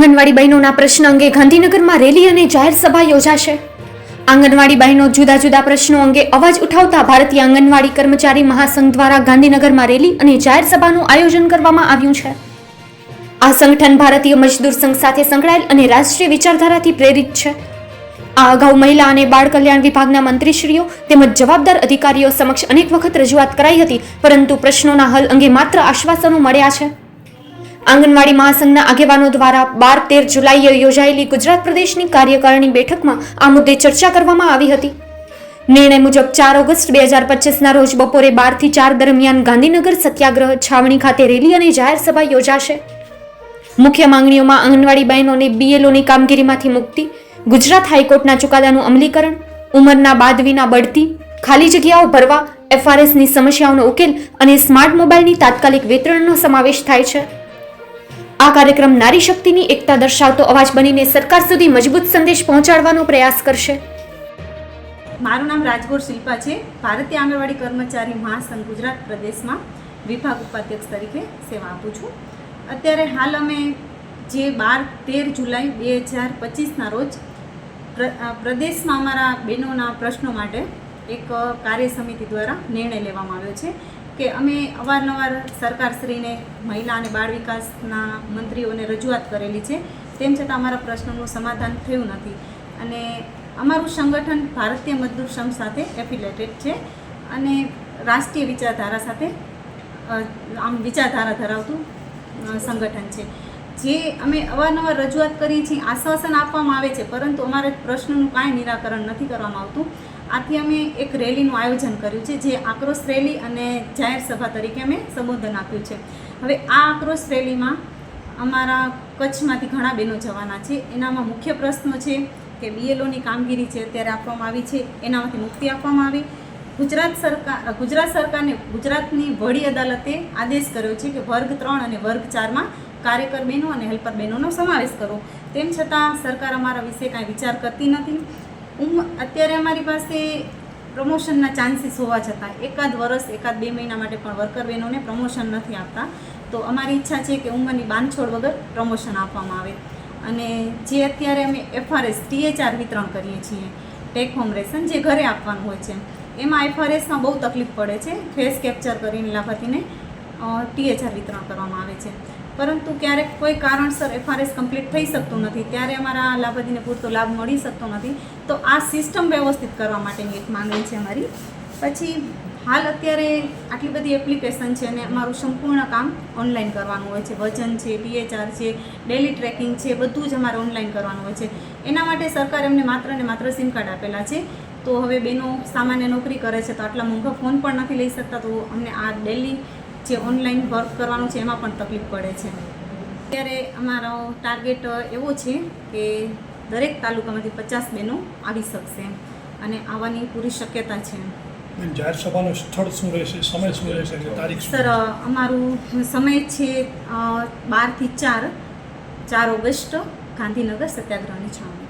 આંગણવાડી બહેનોના પ્રશ્ન અંગે ગાંધીનગરમાં રેલી અને જાહેર સભા યોજાશે. આંગણવાડી બહેનો જુદા જુદા પ્રશ્નો અંગે અવાજ ઉઠાવતા ભારતીય આંગણવાડી કર્મચારી મહાસંઘ દ્વારા ગાંધીનગરમાં રેલી અને જાહેર સભાનું આયોજન કરવામાં આવ્યું છે. આ સંગઠન ભારતીય મજદૂર સંઘ સાથે સંકળાયેલ અને રાષ્ટ્રીય વિચારધારાથી પ્રેરિત છે. આ અગાઉ મહિલા અને બાળ કલ્યાણ વિભાગના મંત્રીશ્રીઓ તેમજ જવાબદાર અધિકારીઓ સમક્ષ અનેક વખત રજૂઆત કરાઈ હતી, પરંતુ પ્રશ્નોના હલ અંગે માત્ર આશ્વાસનો મળ્યા છે. આંગણવાડી મહાસંઘના આગેવાનો દ્વારા બાર તેર જુલાઈએ યોજાયેલી ગુજરાત પ્રદેશની કાર્યકારિણી બેઠકમાં આ મુદ્દે ચર્ચા કરવામાં આવી હતી. નિર્ણય મુજબ ચાર ઓગસ્ટ બે હજાર પચીસના રોજ બપોરે બારથી ચાર દરમિયાન ગાંધીનગર સત્યાગ્રહ, છાવણી ખાતે રેલી અને જાહેર સભા યોજાશે. મુખ્ય માંગણીઓમાં આંગણવાડી બહેનોને બીએલઓની કામગીરીમાંથી મુક્તિ, ગુજરાત હાઈકોર્ટના ચુકાદાનું અમલીકરણ, ઉંમરના બાદ વિના બઢતી, ખાલી જગ્યાઓ ભરવા એફઆરએસની સમસ્યાઓનો ઉકેલ અને સ્માર્ટ મોબાઈલની તાત્કાલિક વિતરણનો સમાવેશ થાય છે. આ કાર્યક્રમ નારી શક્તિની એકતા દર્શાવતો અવાજ બનીને સરકાર સુધી મજબૂત સંદેશ પહોંચાડવાનો પ્રયાસ કરશે. મારું નામ રાજગોર શિલ્પા છે. ભારતીય આંગણવાડી કર્મચારી મહાસંઘ ગુજરાત પ્રદેશમાં વિભાગ ઉપાધ્યક્ષ તરીકે સેવા આપું છું. અત્યારે હાલ અમે જે બાર તેર જુલાઈ બે હજાર પચીસના રોજ પ્રદેશમાં અમારા બહેનોના પ્રશ્નો માટે એક કાર્ય સમિતિ દ્વારા નિર્ણય લેવામાં આવ્યો છે. કે અમે અવારનવાર સરકારશ્રીને મહિલા અને બાળ વિકાસના મંત્રીઓને રજૂઆત કરેલી છે. તેમ છતાં અમારા પ્રશ્નોનું સમાધાન થયું નથી. અને અમારું સંગઠન ભારતીય મજદૂર સંઘ સાથે એફિલેટેડ છે અને રાષ્ટ્રીય વિચારધારા સાથે આમ વિચારધારા ધરાવતું સંગઠન છે. જે અમે અવારનવાર રજૂઆત કરીએ છીએ, આશ્વાસન આપવામાં આવે છે, પરંતુ અમારે પ્રશ્નનું કાંઈ નિરાકરણ નથી કરવામાં આવતું. આથી અમે એક રેલીનું આયોજન કર્યું છે, જે આક્રોશ રેલી અને જાહેર સભા તરીકે અમે સંબોધન આપ્યું છે. હવે આ આક્રોશ રેલીમાં અમારા કચ્છમાંથી ઘણા બહેનો જવાના છે. એનામાં મુખ્ય પ્રશ્નો છે કે બીએલઓની કામગીરી છે અત્યારે આપવામાં આવી છે, એનામાંથી મુક્તિ આપવામાં આવી. ગુજરાત સરકાર, ગુજરાત સરકારને ગુજરાતની વડી અદાલતે આદેશ કર્યો છે કે વર્ગ ત્રણ અને વર્ગ ચારમાં કાર્યકર બહેનો અને હેલ્પર બહેનોનો સમાવેશ કરો. તેમ છતાં સરકાર અમારા વિશે કાંઈ વિચાર કરતી નથી. ઉમ, અત્યારે અમારી પાસે પ્રમોશનના ચાન્સીસ હોવા છતાં, એકાદ વર્ષ એકાદ બે મહિના માટે પણ વર્કર બહેનોને પ્રમોશન નથી આપતા. તો અમારી ઈચ્છા છે કે ઉંમરની બાંધછોડ વગર પ્રમોશન આપવામાં આવે. અને જે અત્યારે અમે એફઆરએસ ટીએચઆર વિતરણ કરીએ છીએ ટેક હોમ રેશન જે ઘરે આપવાનું હોય છે, એમાં એફઆરએસમાં બહુ તકલીફ પડે છે. ફેસ કેપ્ચર કરીને લાભાર્થીને ટીએચઆર વિતરણ કરવામાં આવે છે. પરંતુ ક્યારેક કોઈ કારણસર એફઆરએસ કમ્પ્લીટ થઈ શકતું નથી. ત્યારે અમારા લાભાર્થીને પૂરતો લાભ મળી શકતો નથી. તો આ સિસ્ટમ વ્યવસ્થિત કરવા માટેની એક માંગણી છે અમારી. પછી હાલ અત્યારે આટલી બધી એપ્લિકેશન છે અને અમારું સંપૂર્ણ કામ ઓનલાઈન કરવાનું હોય છે. વજન છે પીએચઆર છે ડેલી ટ્રેકિંગ છે, બધું જ અમારે ઓનલાઈન કરવાનું હોય છે. એના માટે સરકારે અમને માત્ર ને માત્ર સિમ કાર્ડ આપેલા છે. તો હવે બેનો સામાન્ય નોકરી કરે છે તો આટલા મોંઘા ફોન પણ નથી લઈ શકતા. તો અમને આ ડેલી જે ઓનલાઈન વર્ક કરવાનું છે એમાં પણ તકલીફ પડે છે. અત્યારે અમારો ટાર્ગેટ એવો છે કે દરેક તાલુકામાંથી પચાસ બહેનો આવી શકશે અને આવવાની પૂરી શક્યતા છે. જાહેર સભાનું સ્થળ શું રહેશે સમય શું રહેશે તારીખ સર અમારું સમય છે બારથી ચાર ચાર ઓગસ્ટ ગાંધીનગર સત્યાગ્રહની છાવણી.